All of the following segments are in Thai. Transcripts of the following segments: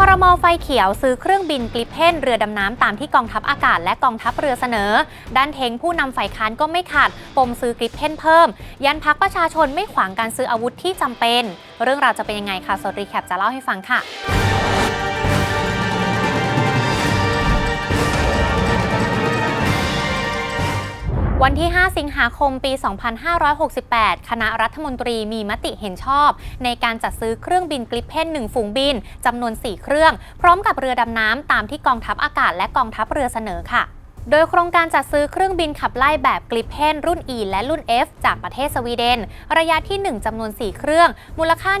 ครมอไฟเขียวซื้อเครื่องบินกลิปเพนเรือดำน้ำตามที่กองทัพอากาศและกองทัพเรือเสนอ ด้านเทงผู้นำฝ่ายค้านก็ไม่ขาด ปมซื้อกลิปเพนเพิ่ม ยันพักประชาชนไม่ขวางการซื้ออาวุธที่จำเป็น เรื่องราวจะเป็นยังไงค่ะสดรีแคปจะเล่าให้ฟังค่ะ วันที่ 5 สิงหาคม ปี 2568 คณะรัฐมนตรีมีมติเห็นชอบ ในการจัดซื้อเครื่องบินกลิปเพน1ฝูงบินจำนวน 4 เครื่อง พร้อมกับเรือดำน้ำตามที่กองทัพอากาศและกองทัพเรือเสนอค่ะ โดยโครงการจัดซื้อเครื่องบินขับไล่แบบกลิปเพนรุ่น E และรุ่น F จากประเทศสวีเดน ระยะที่ 1จำนวน 4 เครื่อง มูลค่า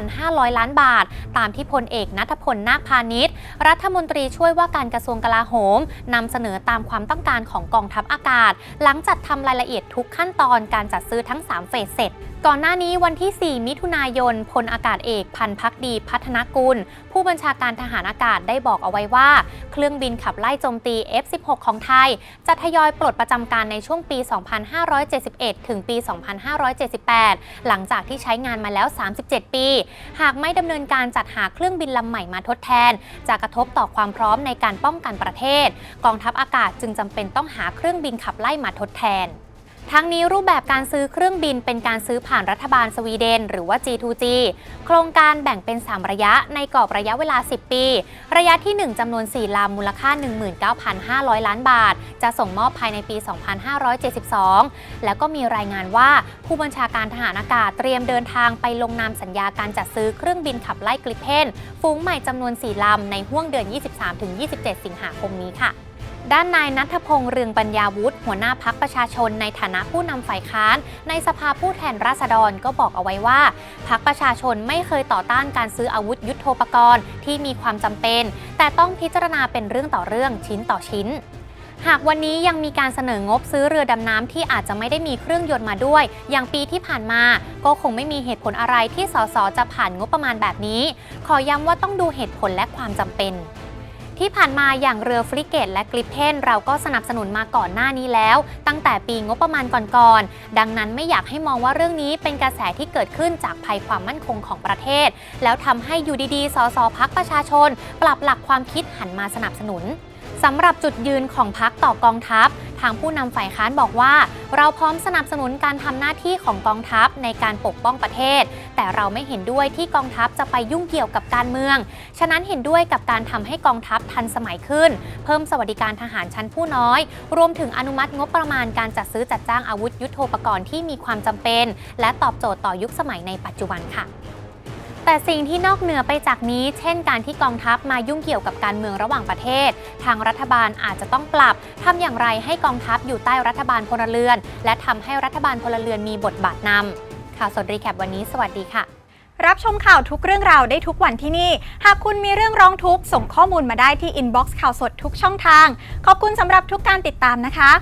19,500 ล้านบาท ตามที่พลเอกนัทพลนาคพาณิชย์ รัฐมนตรีช่วยว่าการกระทรวงกลาโหมนำเสนอตามความต้องการของกองทัพอากาศ หลังจัดทำรายละเอียดทุกขั้นตอนการจัดซื้อทั้ง 3 เฟสเสร็จก่อนหน้านี้วันที่ 4 มิถุนายน พลอากาศเอกพันพักดีพัฒนกุล ผู้บัญชาการทหารอากาศได้บอกเอาไว้ว่า เครื่องบินขับไล่โจมตี F-16 ของไทย จะทยอยปลดประจำการในช่วงปี 2571 ถึงปี 2578 หลังจากที่ใช้งานมาแล้ว 37 ปี หากไม่ดำเนินการจัดหาเครื่องบินลำใหม่มาทดแทน จะกระทบต่อความพร้อมในการป้องกันประเทศ กองทัพอากาศจึงจำเป็นต้องหาเครื่องบินขับไล่มาทดแทน ทั้งนี้รูปแบบการซื้อเครื่องบินเป็นการซื้อผ่านรัฐบาลสวีเดน หรือว่า G2G โครงการแบ่งเป็น 3 ระยะในกรอบระยะเวลา 10 ปี ระยะที่ 1จำนวน 4 ลำมูลค่า 19,500 ล้านบาท จะส่งมอบภายในปี 2572 แล้วก็มีรายงานว่าผู้บัญชาการทหารอากาศเตรียมเดินทางไปลงนามสัญญาการจัดซื้อเครื่องบินขับไล่กลิเพนฝูงใหม่จำนวน 4 ลำในห้วงเดือน 23-27 สิงหาคมนี้ค่ะ ด้านนายนัทพงษ์เรืองปัญญาวุฒิหัวหน้าพักประชาชนในฐานะผู้นำฝ่ายค้าน ในสภาผู้แทนราษฎรก็บอกเอาไว้ว่าพักประชาชนไม่เคยต่อต้านการซื้ออาวุธยุโทโธปกรณ์ที่มีความจำเป็น แต่ต้องพิจารณาเป็นเรื่องต่อเรื่องชิ้นต่อชิ้นหากวันนี้ยังมีการเสนองบซื้อเรือดำน้ำที่อาจจะไม่ได้มีเครื่องยนต์มาด้วย อย่างปีที่ผ่านมา ก็คงไม่มีเหตุผลอะไรที่สสจะผ่านงบประมาณแบบนี้ ขอย้ำว่าต้องดูเหตุผลและความจำเป็น ที่ผ่านมาอย่างเรือฟริเกตและกริปเพนเราก็สนับสนุนมาก่อนหน้านี้แล้ว ตั้งแต่ปีงบประมาณก่อนๆ ดังนั้นไม่อยากให้มองว่าเรื่องนี้เป็นกระแสที่เกิดขึ้นจากภัยความมั่นคงของประเทศ แล้วทำให้อยู่ดีๆ สสพักประชาชน ปรับหลักความคิดหันมาสนับสนุนสำหรับจุดยืนของพักต่อกองทัพ ทางผู้นำฝ่ายค้านบอกว่า เราพร้อมสนับสนุนการทำหน้าที่ของกองทัพในการปกป้องประเทศ แต่เราไม่เห็นด้วยที่กองทัพจะไปยุ่งเกี่ยวกับการเมือง ฉะนั้นเห็นด้วยกับการทำให้กองทัพทันสมัยขึ้น เพิ่มสวัสดิการทหารชั้นผู้น้อย รวมถึงอนุมัติงบประมาณการจัดซื้อจัดจ้างอาวุธยุโทโธปกรณ์ที่มีความจำเป็น และตอบโจทย์ต่อยุคสมัยในปัจจุบันค่ะ แต่สิ่งที่นอกเหนือไปจากนี้ เช่นการที่กองทัพมายุ่งเกี่ยวกับการเมืองระหว่างประเทศ ทางรัฐบาลอาจจะต้องปรับทำอย่างไรให้กองทัพอยู่ใต้รัฐบาลพลเรือน และทำให้รัฐบาลพลเรือนมีบทบาทนำข่าวสดรีแคปวันนี้ สวัสดีค่ะ รับชมข่าวทุกเรื่องราวได้ทุกวันที่นี่ หากคุณมีเรื่องร้องทุกข์ส่งข้อมูลมาได้ที่อินบ็อกซ์ข่าวสดทุกช่องทาง ขอบคุณสำหรับทุกการติดตามนะคะ